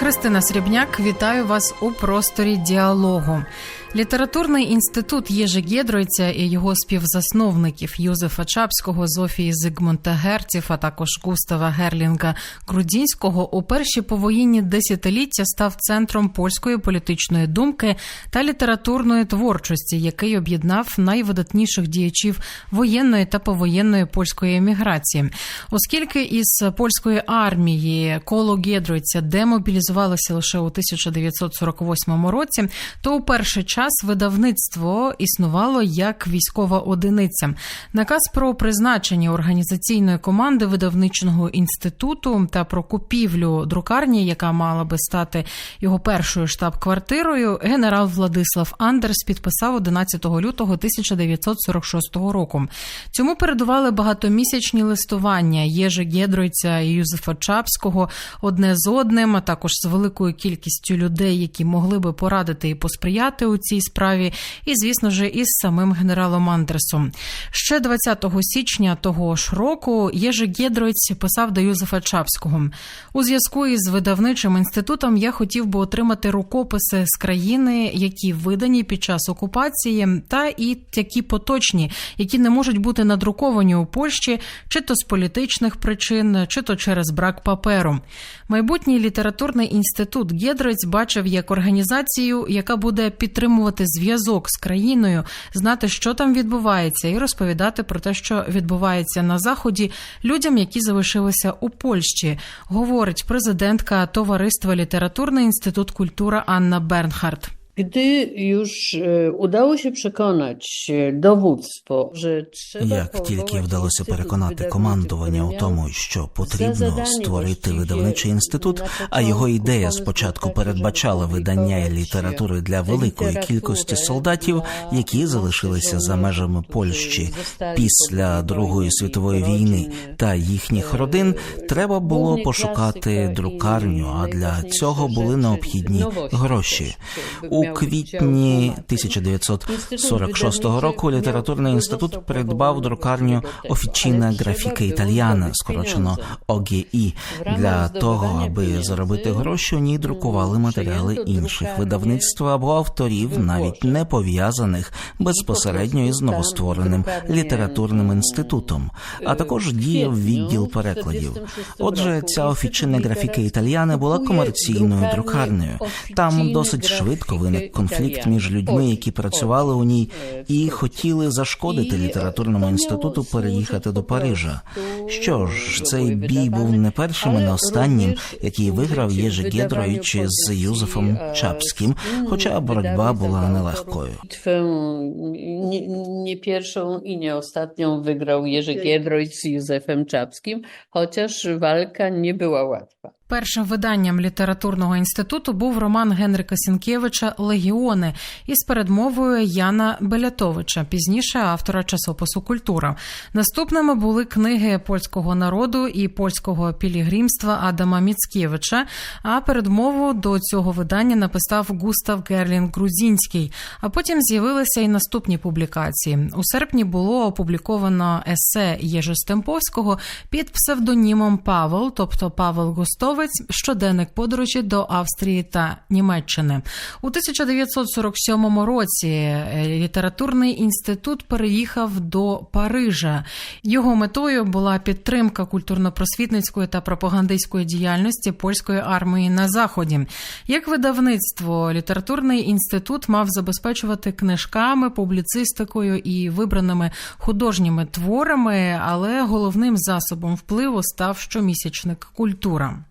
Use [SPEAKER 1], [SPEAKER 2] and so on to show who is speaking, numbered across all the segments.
[SPEAKER 1] Христина Срібняк, вітаю вас у просторі діалогу. Літературний інститут Єжи Гєдройця і його співзасновників Юзефа Чапського, Зофії Зигмунта Герців, а також Густава Герлінга Грудінського у перші повоєнні десятиліття став центром польської політичної думки та літературної творчості, який об'єднав найвидатніших діячів воєнної та повоєнної польської еміграції. Оскільки із польської армії коло Гєдройця демобілізувалося лише у 1948 році, то у перший час видавництво існувало як військова одиниця. Наказ про призначення організаційної команди видавничого інституту та про купівлю друкарні, яка мала би стати його першою штаб-квартирою, генерал Владислав Андерс підписав 11 лютого 1946 року. Цьому передували багатомісячні листування Єжи Гєдройця і Юзефа Чапського одне з одним, а також з великою кількістю людей, які могли би порадити і посприяти у цій справі, і, звісно ж, із самим генералом Андерсом. Ще 20 січня того ж року Єжи Гєдройць писав до Юзефа Чапського. У зв'язку із видавничим інститутом я хотів би отримати рукописи з країни, які видані під час окупації, та і такі поточні, які не можуть бути надруковані у Польщі, чи то з політичних причин, чи то через брак паперу. Майбутній літературний інститут Гєдройць бачив як організацію, яка буде підтримувати зв'язок з країною, знати, що там відбувається, і розповідати про те, що відбувається на заході людям, які залишилися у Польщі, говорить президентка товариства Літературний інститут культура Анна Бернхард.
[SPEAKER 2] Gdy już e, udało się przekonać e, dowództwo, że trzeba
[SPEAKER 3] Як тільки вдалося переконати командування у тому, що потрібно створити видавничий інститут, а його ідея спочатку передбачала видання літератури для великої кількості солдатів, які залишилися за межами Польщі після Другої світової війни та їхніх родин. Треба було пошукати друкарню, а для цього були необхідні гроші. У квітні
[SPEAKER 2] відділ
[SPEAKER 3] 1946 року літературний інститут придбав друкарню Офіційна графіка Італіана, скорочено ОГІ, для того, аби заробити гроші, у ній друкували матеріали інших видавництв або авторів, навіть не пов'язаних безпосередньо із новоствореним літературним інститутом, а також діяв відділ перекладів. Отже, ця офіційна графіка Італіана була комерційною друкарнею. Там досить швидко виник конфлікт між людьми, які працювали у ній, і хотіли зашкодити літературному інституту переїхати до Парижа. Що ж, цей бій був не першим і не останнім, який виграв Єжи Гєдрович з Юзефом Чапським, хоча боротьба була нелегкою.
[SPEAKER 2] Nie, nie pierwszą i nie ostatnią wygrał Jerzy Giedroyć z Józefem Czapskim, chociaż walka nie była łatwa.
[SPEAKER 1] Першим виданням літературного інституту був роман Генрика Сінкевича Легіони із передмовою Яна Белятовича, пізніше автора часопису Культура. Наступними були книги польського народу і польського пілігримства Адама Міцкевича. А передмову до цього видання написав Густав Герлінг Грузінський. А потім з'явилися і наступні публікації. У серпні було опубліковано есе Єжи Стемповського під псевдонімом Павел, тобто Павел Густовець, щоденник подорожі до Австрії та Німеччини. У 1947 році е, літературний інститут переїхав до Парижа. Його метою була підтримка культурно-просвітницької та пропагандистської діяльності польської армії на заході. Як видавництво, літературний інститут мав забезпечувати книжками, публіцистикою і вибраними художніми творами, але головним засобом впливу став щомісячник культура.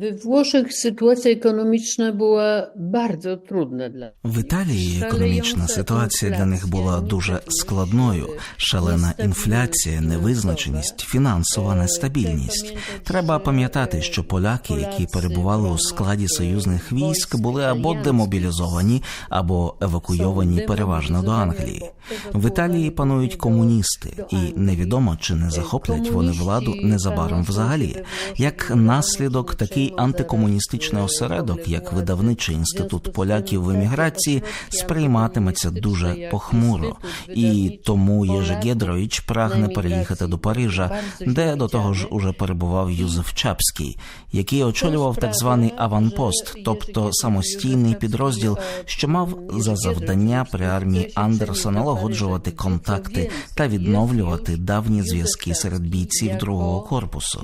[SPEAKER 2] We Włoszech sytuacja ekonomiczna była bardzo trudna dla
[SPEAKER 3] В Італії економічна ситуація для них була дуже складною. Шалена інфляція, невизначеність, фінансова нестабільність. Треба пам'ятати, що поляки, які перебували у складі союзних військ, були або демобілізовані, або евакуйовані переважно до Англії. В Італії панують комуністи, і невідомо чи не захоплять вони владу незабаром взагалі. Як наслідок, такий такий антикомуністичний осередок, як видавничий інститут поляків в еміграції, сприйматиметься дуже похмуро, і тому Єжи Гєдрович прагне переїхати до Парижа, де до того ж уже перебував Юзеф Чапський, який очолював так званий аванпост, тобто самостійний підрозділ, що мав за завдання при армії Андерса налагоджувати контакти та відновлювати давні зв'язки серед бійців другого корпусу.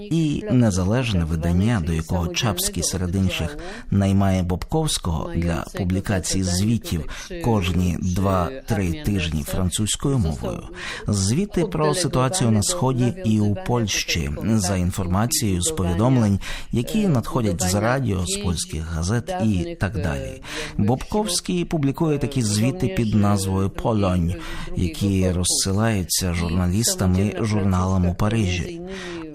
[SPEAKER 3] І незалежне видання, до якого Чапський серед інших наймає Бобковського для публікації звітів кожні 2-3 тижні французькою мовою. Звіти про ситуацію на сході і у Польщі за інформацією з повідомлень, які надходять з радіо, з польських газет і так далі. Бобковський публікує такі звіти під назвою Полонь, які розсилаються журналістами журналам у Парижі.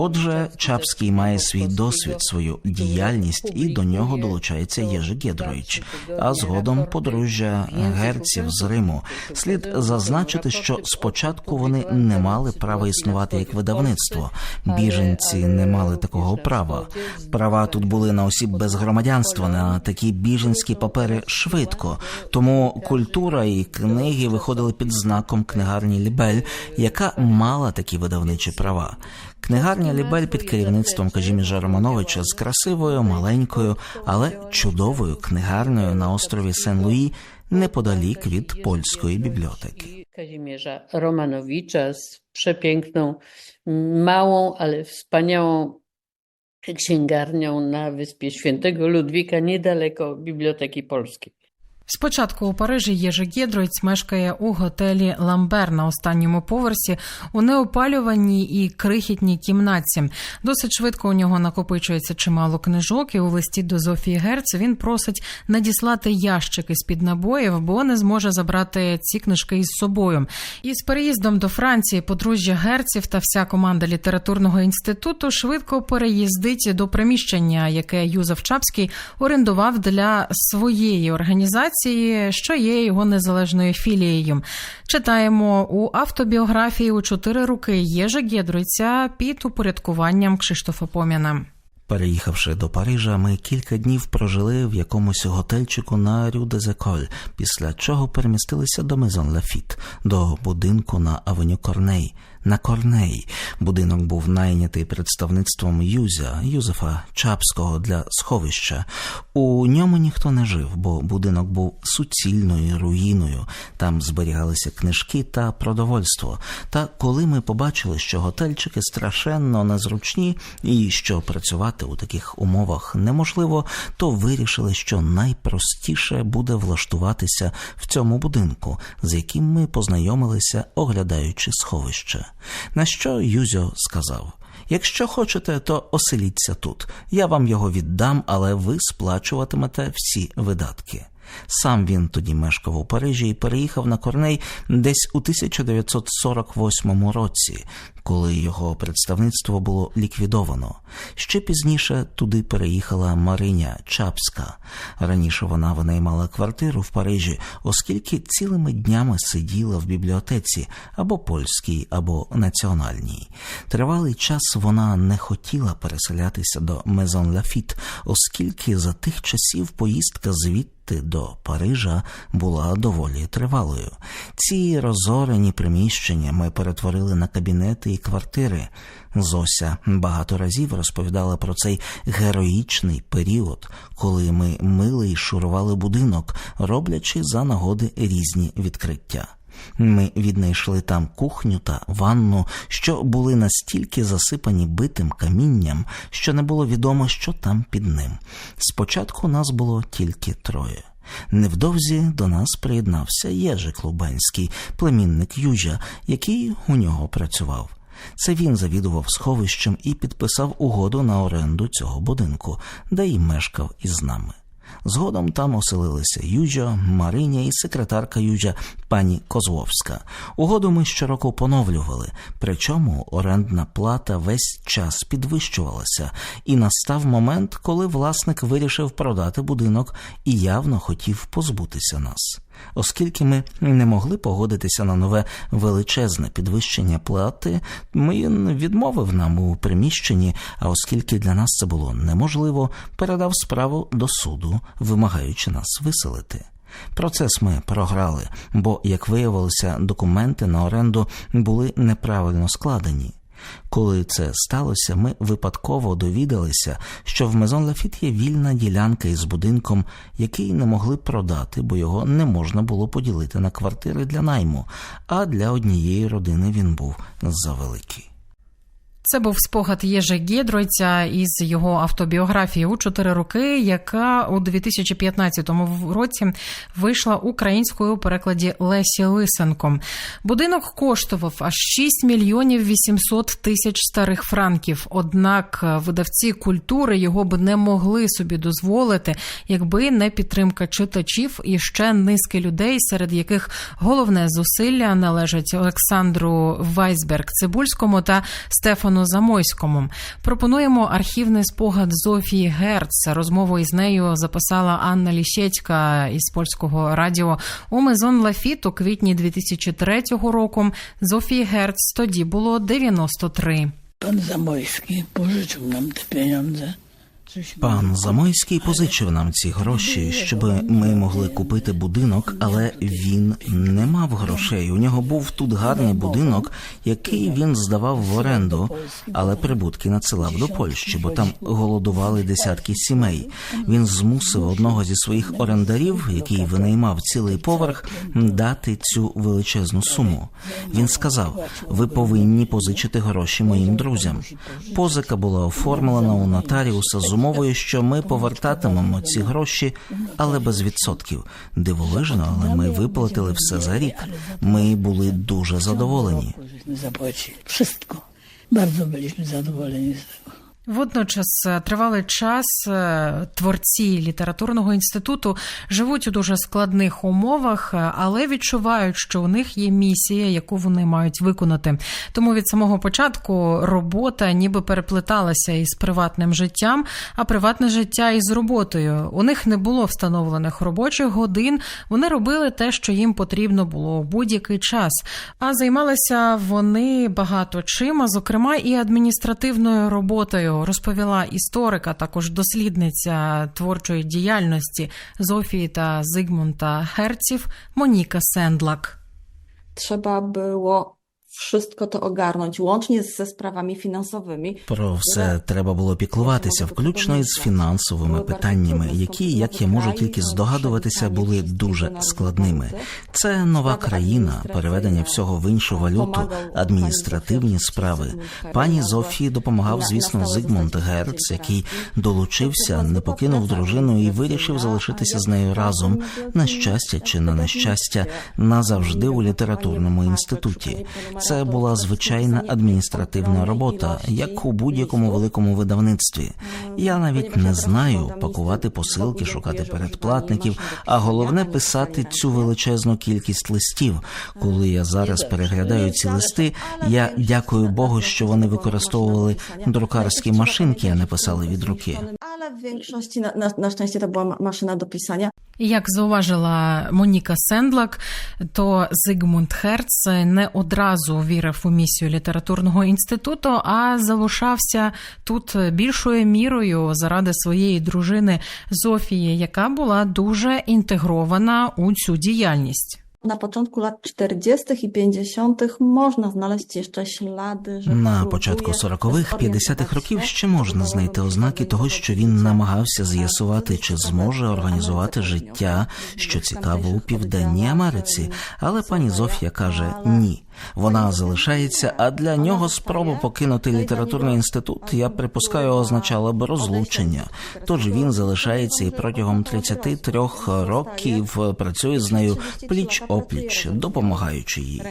[SPEAKER 3] Отже, Чапський має свій досвід, свою діяльність, і до нього долучається Єжи Гєдрович, а згодом подружжя герців з Риму. Слід зазначити, що спочатку вони не мали права існувати як видавництво. Біженці не мали такого права. Права тут були на осіб без громадянства, на такі біженські папери швидко. Тому культура і книги виходили під знаком книгарні Лібель, яка мала такі видавничі права. Книгарня Лібель під керівництвом Кажіміжа Романовича з красивою, маленькою, але чудовою книгарнею на острові Сен-Луї неподалік від польської бібліотеки.
[SPEAKER 2] Kazimierza Romanowicza z przepiękną, małą, ale wspaniałą księgarnią na wyspie Świętego Ludwika, niedaleko Biblioteki Polskiej.
[SPEAKER 1] Спочатку у Парижі Єжи Гєдроїць мешкає у готелі Ламбер на останньому поверсі у неопалюваній і крихітній кімнатці. Досить швидко у нього накопичується чимало книжок, і у листі до Зофії Герц він просить надіслати ящики з під набоїв, бо не зможе забрати ці книжки із собою. І з переїздом до Франції подружжя герців та вся команда літературного інституту швидко переїздить до приміщення, яке Юзеф Чапський орендував для своєї організації що є його незалежною філією. Читаємо у автобіографії у чотири роки Єжа Гєдройця під упорядкуванням Кшиштофа Поміна.
[SPEAKER 3] Переїхавши до Парижа, ми кілька днів прожили в якомусь готельчику на Рю де Зеколь, після чого перемістилися до Мезон Лафіт, до будинку на Авеню Корней. На Корней будинок був найнятий представництвом Юзя Юзефа Чапського для сховища. У ньому ніхто не жив, бо будинок був суцільною руїною. Там зберігалися книжки та продовольство. Та коли ми побачили, що готельчики страшенно незручні і що працювати у таких умовах неможливо, то вирішили, що найпростіше буде влаштуватися в цьому будинку, з яким ми познайомилися, оглядаючи сховище. На що Юзьо сказав: Якщо хочете, то оселіться тут. Я вам його віддам, але ви сплачуватимете всі видатки. Сам він тоді мешкав у Парижі і переїхав на Корней десь у 1948 році, коли його представництво було ліквідовано. Ще пізніше туди переїхала Мариня Чапська. Раніше вона винаймала квартиру в Парижі, оскільки цілими днями сиділа в бібліотеці або польській, або національній. Тривалий час вона не хотіла переселятися до Мезон Лафіт, оскільки за тих часів поїздка звідти до Парижа була доволі тривалою. Ці розорені приміщення ми перетворили на кабінети і квартири. Зося багато разів розповідала про цей героїчний період, коли ми мили і шурували будинок, роблячи за нагоди різні відкриття. Ми віднайшли там кухню та ванну, що були настільки засипані битим камінням, що не було відомо, що там під ним. Спочатку нас було тільки троє. Невдовзі до нас приєднався Єжик Лубенський, племінник Южа, який у нього працював. Це він завідував сховищем і підписав угоду на оренду цього будинку, де й мешкав із нами. Згодом там оселилися Юджа, Мариня і секретарка Юджа пані Козловська. Угоду ми щороку поновлювали, причому орендна плата весь час підвищувалася, і настав момент, коли власник вирішив продати будинок і явно хотів позбутися нас. Оскільки ми не могли погодитися на нове величезне підвищення плати, він відмовив нам у приміщенні, а оскільки для нас це було неможливо, передав справу до суду, вимагаючи нас виселити. Процес ми програли, бо, як виявилося, документи на оренду були неправильно складені. Коли це сталося, ми випадково довідалися, що в Мезон Лафіт є вільна ділянка із будинком, який не могли продати, бо його не можна було поділити на квартири для найму, а для однієї родини він був завеликий.
[SPEAKER 1] Це був спогад Єжи Гєдройця із його автобіографії у чотири роки, яка у 2015 році вийшла українською у перекладі Лесі Лисенко. Будинок коштував аж 6 мільйонів 800 тисяч старих франків. Однак видавці культури його б не могли собі дозволити, якби не підтримка читачів і ще низки людей, серед яких головне зусилля належать Олександру Вайсберг Цибульському та Стефану Замойському. Пропонуємо архівний спогад Зофії Герц. Розмову із нею записала Анна Ліщецька із польського радіо у Мезон Лафіт у квітні 2003 року. Зофії Герц тоді було 93.
[SPEAKER 4] Pan Zamojski pożyczył nam te pieniądze.
[SPEAKER 3] Пан Замойський позичив нам ці гроші, щоб ми могли купити будинок, але він не мав грошей. У нього був тут гарний будинок, який він здавав в оренду, але прибутки надсилав до Польщі, бо там голодували десятки сімей. Він змусив одного зі своїх орендарів, який винаймав цілий поверх, дати цю величезну суму. Він сказав: ви повинні позичити гроші моїм друзям. Позика була оформлена у нотаріуса з умовою, що ми повертатимемо ці гроші, але без відсотків. Дивовижно, але ми виплатили все за рік. Ми були дуже задоволені.
[SPEAKER 4] Żeśmy zapłacili.
[SPEAKER 1] Водночас е, тривалий час е, творці літературного інституту живуть у дуже складних умовах, е, але відчувають, що у них є місія, яку вони мають виконати. Тому від самого початку робота ніби переплеталася із приватним життям, а приватне життя із роботою. У них не було встановлених робочих годин. Вони робили те, що їм потрібно було будь-який час. А займалися вони багато чим, а зокрема і адміністративною роботою, розповіла історика, також дослідниця творчої діяльності Зофії та Зигмунта Герців Моніка Сендлак.
[SPEAKER 5] trzeba było wszystko to ogarnąć, łącznie ze sprawami finansowymi.
[SPEAKER 3] Про все треба було піклуватися, включно із фінансовими питаннями, які, як я можу тільки здогадуватися, були дуже складними. Це нова країна, переведення всього в іншу валюту, адміністративні справи. Пані Зофії допомагав, звісно, Зигмунд Герц, який долучився, не покинув дружину і вирішив залишитися з нею разом, на щастя чи на нещастя, назавжди у літературному інституті. Це була звичайна адміністративна робота, як у будь-якому великому видавництві. Я навіть не знаю пакувати посилки, шукати передплатників, а головне писати цю величезну кількість листів. Коли я зараз переглядаю ці листи, я дякую Богу, що вони використовували друкарські машинки, а не писали від руки.
[SPEAKER 5] W większości, na, na, na szczęście, to była ma- maszyna do pisania.
[SPEAKER 1] Як зауважила Моніка Сендлак, то Зигмунд Герц не одразу вірив у місію літературного інституту, а залишався тут більшою мірою заради своєї дружини Зофії, яка була дуже інтегрована у цю діяльність.
[SPEAKER 5] Na początku lat 40. i 50. można znaleźć jeszcze ślady, że
[SPEAKER 3] На початку 40-х, 50-х років ще можна знайти ознаки того, що він намагався з'ясувати, чи зможе організувати життя, що цікаво у південній Америці. Але пані Зофія каже ні. Вона залишається, а для нього спроба покинути літературний інститут, я припускаю, означала б розлучення. Тож він залишається і протягом 33 років працює з нею пліч опліч, допомагаючи їй.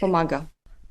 [SPEAKER 5] Pomaga.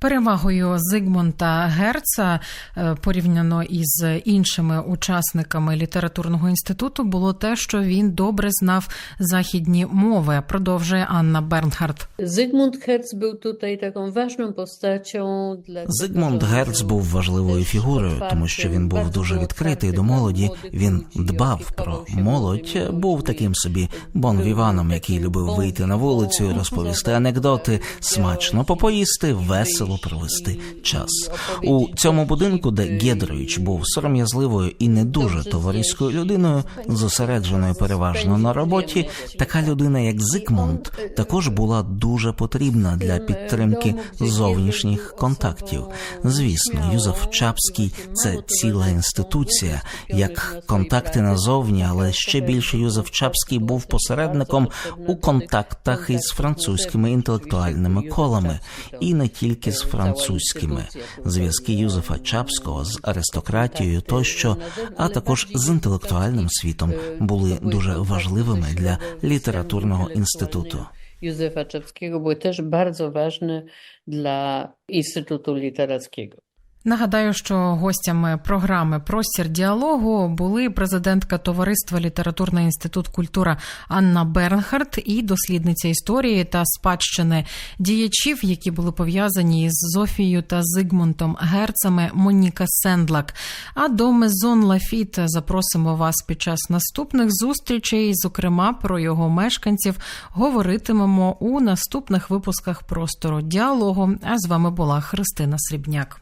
[SPEAKER 1] Перевагою Зигмунта Герца е, порівняно із іншими учасниками літературного інституту було те, що він добре знав західні мови. Продовжує Анна Бернхард.
[SPEAKER 2] Zygmunt Herz był tutaj taką ważną postacią. dlatego,
[SPEAKER 3] Зигмунд
[SPEAKER 2] że
[SPEAKER 3] Герц був важливою фігурою, тому що він був дуже відкритий до молоді. Він дбав про молодь, був таким собі Бон
[SPEAKER 2] Był
[SPEAKER 3] Віваном, який любив вийти на вулицю, розповісти анекдоти, смачно попоїсти, весело
[SPEAKER 2] wyjść
[SPEAKER 3] провести час. У цьому будинку, де Гєдрович був сором'язливою і не дуже товариською людиною, зосередженою переважно на роботі, така людина, як Зигмунд, також була дуже потрібна для підтримки зовнішніх контактів. Звісно, Юзеф Чапський це ціла інституція, як контакти назовні, але ще більше Юзеф Чапський був посередником у контактах із французькими інтелектуальними колами, і не тільки з французькими. Зв'язки Юзефа Чапського з аристократією тощо, а також з інтелектуальним світом були дуже важливими для літературного інституту.
[SPEAKER 2] Józefa Чапського były też bardzo ważne dla Instytutu Literackiego.
[SPEAKER 1] Нагадаю, що гостями програми Простір діалогу були президентка товариства Літературний інститут культура Анна Бернхард і дослідниця історії та спадщини діячів, які були пов'язані із Зофією та Зигмунтом Герцами Моніка Сендлак. А до Мезон Лафіт запросимо вас під час наступних зустрічей. Зокрема, про його мешканців говоритимемо у наступних випусках простору діалогу. А з вами була Христина Срібняк.